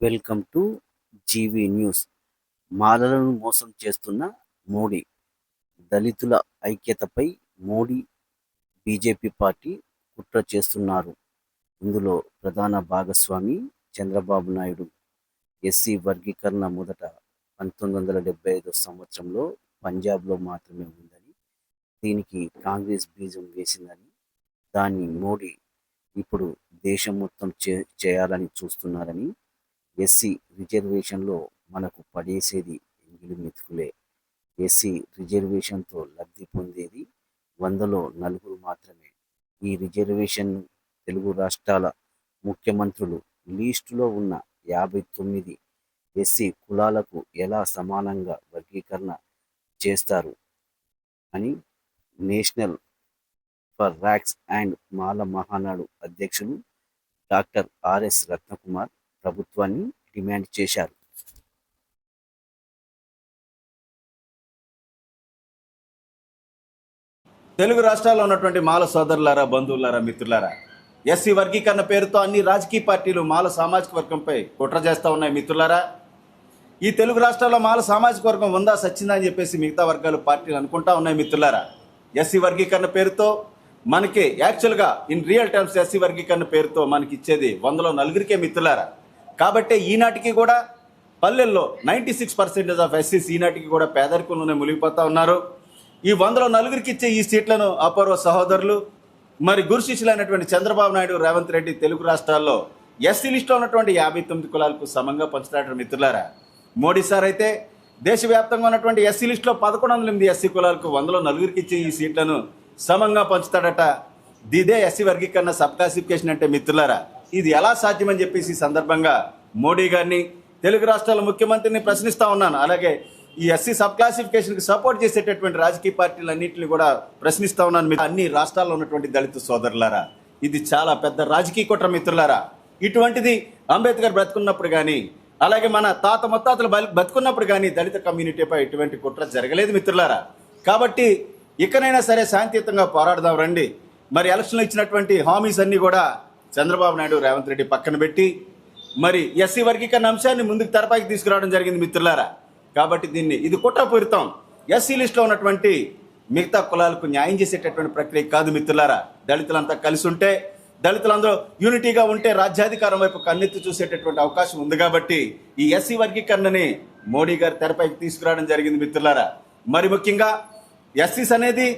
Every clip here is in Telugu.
Welcome to GV news. మాలలను మోసం చేస్తున్న మోడీ దళితుల ఐక్యతపై మోడీ బీజేపీ పార్టీ కుట్ర చేస్తున్నారు. ఇందులో ప్రధాన భాగస్వామి చంద్రబాబు నాయుడు ఎస్సీ వర్గీకరణ మొదట పంతొమ్మిది వందల డెబ్బై ఐదో సంవత్సరంలో పంజాబ్లో మాత్రమే ఉందని దీనికి కాంగ్రెస్ బీజం వేసిందని దాన్ని మోడీ ఇప్పుడు దేశం మొత్తం చే చేయాలని చూస్తున్నారని ఎస్సీ రిజర్వేషన్లో మనకు పడేసేది ఎంగిలి మెతుకులే. ఎస్సీ రిజర్వేషన్తో లబ్ధి పొందేది వందలో నలుగురు మాత్రమే. ఈ రిజర్వేషన్ తెలుగు రాష్ట్రాల ముఖ్యమంత్రులు లీస్టులో ఉన్న యాభై తొమ్మిది ఎస్సీ కులాలకు ఎలా సమానంగా వర్గీకరణ చేస్తారు అని national for racks and Mala Mahanadu అధ్యక్షులు డాక్టర్ ఆర్ఎస్ రత్నకుమార్ ప్రభుత్వాన్ని డిమాండ్ చేశారు. తెలుగు రాష్ట్రాల్లో ఉన్నటువంటి మాల సోదరులారా బంధువులారా మిత్రులారా ఎస్సీ వర్గీకరణ పేరుతో అన్ని రాజకీయ పార్టీలు మాల సామాజిక వర్గంపై కుట్ర చేస్తూ ఉన్నాయి మిత్రులారా. ఈ తెలుగు రాష్ట్రాల్లో మాల సామాజిక వర్గం ఉందా సచ్చిందా అని చెప్పేసి మిగతా వర్గాలు పార్టీలు అనుకుంటా ఉన్నాయి మిత్రులారా. ఎస్సీ వర్గీకరణ పేరుతో మనకి యాక్చువల్గా ఇన్ రియల్ టర్మ్స్ ఎస్సీ వర్గీకరణ పేరుతో మనకి ఇచ్చేది వందలో నలుగురికే మిత్రులారా. కాబట్టి ఈనాటికి కూడా పల్లెల్లో నైంటీ సిక్స్ పర్సెంటేజ్ ఆఫ్ ఎస్సీస్ ఈనాటికి కూడా పేదరికంలోనే మునిగిపోతా ఉన్నారు. ఈ వందలో నలుగురికి ఇచ్చే ఈ సీట్లను అపూర్వ సహోదరులు మరి గురు శిష్యులైనటువంటి చంద్రబాబు నాయుడు రేవంత్ రెడ్డి తెలుగు రాష్ట్రాల్లో ఎస్సీ లిస్టులో ఉన్నటువంటి యాభై తొమ్మిది కులాలకు సమంగా పంచుతాడు మిత్రులారా. మోడీ సార్ అయితే దేశవ్యాప్తంగా ఉన్నటువంటి ఎస్సీ లిస్టులో పదకొండు వందల ఎనిమిది ఎస్సీ కులాలకు వందలో నలుగురికి ఇచ్చే ఈ సీట్లను సమంగా పంచుతాడట. దిదే ఎస్సీ వర్గీకరణ సబ్ క్లాసిఫికేషన్ అంటే మిత్రులారా. ఇది ఎలా సాధ్యమని చెప్పేసి ఈ సందర్భంగా మోడీ గారిని తెలుగు రాష్ట్రాల ముఖ్యమంత్రిని ప్రశ్నిస్తా ఉన్నాను. అలాగే ఈ ఎస్సీ సబ్ క్లాసిఫికేషన్కి సపోర్ట్ చేసేటటువంటి రాజకీయ పార్టీలన్నింటినీ కూడా ప్రశ్నిస్తా ఉన్నాను. మీరు అన్ని రాష్ట్రాల్లో ఉన్నటువంటి దళిత సోదరులారా ఇది చాలా పెద్ద రాజకీయ కుట్ర మిత్రులారా. ఇటువంటిది అంబేద్కర్ బ్రతుకున్నప్పుడు కానీ అలాగే మన తాత ముత్తాతలు బలి- బతుకున్నప్పుడు కానీ దళిత కమ్యూనిటీపై ఇటువంటి కుట్ర జరగలేదు మిత్రులారా. కాబట్టి ఇకనైనా సరే శాంతియుతంగా పోరాడదాం రండి. మరి ఎలక్షన్లో ఇచ్చినటువంటి హామీస్ అన్నీ కూడా చంద్రబాబు నాయుడు రేవంత్ రెడ్డి పక్కన పెట్టి మరి ఎస్సీ వర్గీకరణ అంశాన్ని ముందుకు తెరపైకి తీసుకురావడం జరిగింది మిత్రులారా. కాబట్టి దీన్ని ఇది కుట్రపూరితం. ఎస్సీ లిస్టులో ఉన్నటువంటి మిగతా కులాలకు న్యాయం చేసేటటువంటి ప్రక్రియ కాదు మిత్రులారా. దళితులంతా కలిసి ఉంటే దళితులందరూ యూనిటీగా ఉంటే రాజ్యాధికారం వైపు కన్నెత్తి చూసేటటువంటి అవకాశం ఉంది కాబట్టి ఈ ఎస్సీ వర్గీకరణని మోడీ గారు తెరపైకి తీసుకురావడం జరిగింది మిత్రులారా. మరి ముఖ్యంగా ఎస్సీస్ అనేది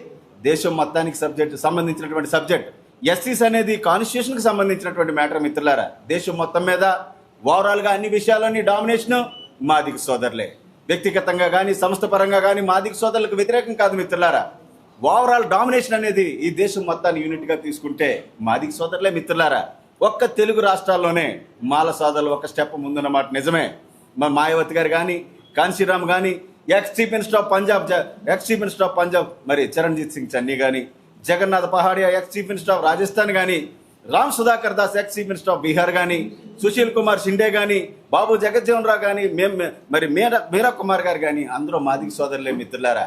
దేశం మొత్తానికి సబ్జెక్ట్ సంబంధించినటువంటి సబ్జెక్ట్. ఎస్సీస్ అనేది కాన్స్టిట్యూషన్కి సంబంధించినటువంటి మ్యాటర్ మిత్రులారా. దేశం మొత్తం మీద ఓవరాల్గా అన్ని విషయాల్లోని డామినేషన్ మాదిక సోదరులే. వ్యక్తిగతంగా కానీ సంస్థ పరంగా కానీ మాదిక సోదరులకు వ్యతిరేకం కాదు మిత్రులారా. ఓవరాల్ డామినేషన్ అనేది ఈ దేశం మొత్తాన్ని యూనిట్గా తీసుకుంటే మాదిక సోదరులే మిత్రులారా. ఒక్క తెలుగు రాష్ట్రాల్లోనే మాల సోదరులు ఒక స్టెప్ ముందున్నమాట నిజమే. మా మాయావతి గారు కానీ కాన్సీరామ్ కానీ ex chief minister of Punjab ex chief minister of Punjab మరి చరణ్జీత్ సింగ్ చన్నీ కానీ Jagannath Pahadia ex chief minister of Rajasthan కానీ Ram Sudhakar Das ex chief minister of Bihar కానీ సుశీల్ కుమార్ షిండే కానీ బాబు జగజ్జీవన్ రావు కానీ మేం మరి మీరా మీరా కుమార్ గారు కానీ అందరూ మాదిక సోదరులే మిత్రులారా.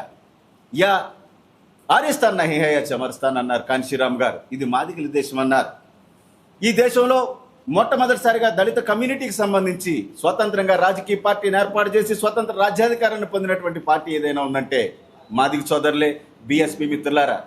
యా ఆర్యస్థాన్ నహి హే అన్నారు కాన్షీరామ్ గారు. ఇది మాదికల దేశం అన్నారు. ఈ దేశంలో మొట్టమొదటిసారిగా దళిత కమ్యూనిటీకి సంబంధించి స్వతంత్రంగా రాజకీయ పార్టీని ఏర్పాటు చేసి స్వతంత్ర రాజ్యాధికారాన్ని పొందినటువంటి పార్టీ ఏదైనా ఉందంటే మాదిక సోదరులే బీఎస్పీ మిత్రులారా.